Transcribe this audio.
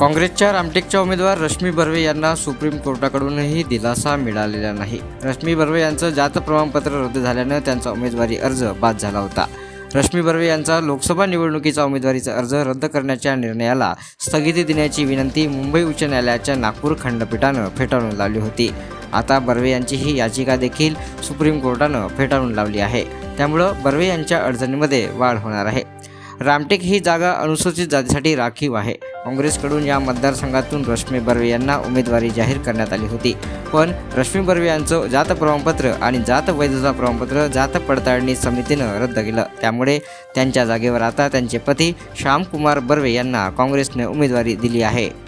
काँग्रेसच्या रामटेकच्या उमेदवार रश्मी बर्वे यांना सुप्रीम कोर्टाकडूनही दिलासा मिळालेला नाही. रश्मी बर्वे यांचं जात प्रमाणपत्र रद्द झाल्यानं त्यांचा उमेदवारी अर्ज बाद झाला होता. रश्मी बर्वे यांचा लोकसभा निवडणुकीचा उमेदवारीचा अर्ज रद्द करण्याच्या निर्णयाला स्थगिती देण्याची विनंती मुंबई उच्च न्यायालयाच्या नागपूर खंडपीठानं फेटाळून लावली होती. आता बर्वे यांची ही याचिका देखील सुप्रीम कोर्टानं फेटाळून लावली आहे. त्यामुळं बर्वे यांच्या अडचणीमध्ये वाढ होणार आहे. रामटेक ही जागा अनुसूचित जातीसाठी राखीव आहे. काँग्रेसकडून या मतदारसंघातून रश्मी बर्वे यांना उमेदवारी जाहीर करण्यात आली होती. पण रश्मी बर्वे यांचं जात प्रमाणपत्र आणि जात वैधता प्रमाणपत्र जात पडताळणी समितीनं रद्द केलं. त्यामुळे त्यांच्या जागेवर आता त्यांचे पती श्यामकुमार बर्वे यांना काँग्रेसने उमेदवारी दिली आहे.